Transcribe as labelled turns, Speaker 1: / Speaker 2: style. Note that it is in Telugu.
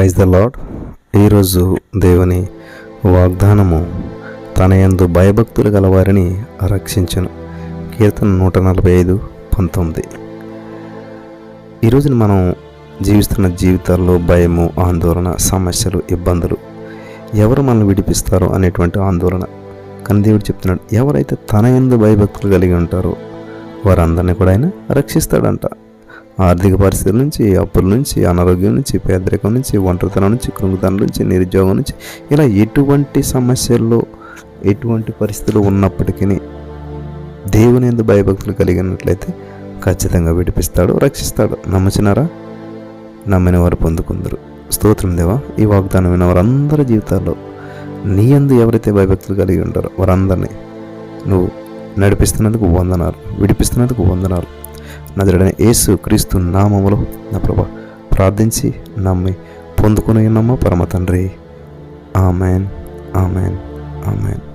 Speaker 1: ప్రైజ్ ద లాడ్ ఈరోజు దేవుని వాగ్దానము తన యందు భయభక్తులు గలవారిని రక్షించను. కీర్తన నూట నలభై ఐదు పంతొమ్మిది. ఈరోజున మనం జీవిస్తున్న జీవితాల్లో భయము ఆందోళన సమస్యలు ఇబ్బందులు ఎవరు మనల్ని విడిపిస్తారో అనేటువంటి ఆందోళన. కానీ దేవుడు చెప్తున్నాడు ఎవరైతే తన యందు భయభక్తులు కలిగి ఉంటారో వారందరినీ కూడా ఆయన రక్షిస్తాడంట. ఆర్థిక పరిస్థితుల నుంచి అప్పుల నుంచి అనారోగ్యం నుంచి పేదరికం నుంచి ఒంటరితనం నుంచి కృంగుతనం నుంచి నిరుద్యోగం నుంచి ఇలా ఎటువంటి సమస్యల్లో ఎటువంటి పరిస్థితులు ఉన్నప్పటికీ దేవుని ఎందు భయభక్తులు కలిగినట్లయితే ఖచ్చితంగా విడిపిస్తాడు రక్షిస్తాడు. నమ్మచినారా నమ్మిన వారు పొందుకుందరు. స్తోత్రం దేవా ఈ వాగ్దానం విన్న వారందరి జీవితాల్లో నీ అందు ఎవరైతే భయభక్తులు కలిగి ఉంటారో వారందరినీ నువ్వు నడిపిస్తున్నందుకు వందనాలు విడిపిస్తున్నందుకు వందనాలు. నజరడని యేసు క్రీస్తు నామములో నా ప్రభ ప్రార్థించి నమ్మి పొందుకుని ఉన్నామా? పరమ తండ్రి. ఆమెన్. ఆమెన్. ఆమెన్.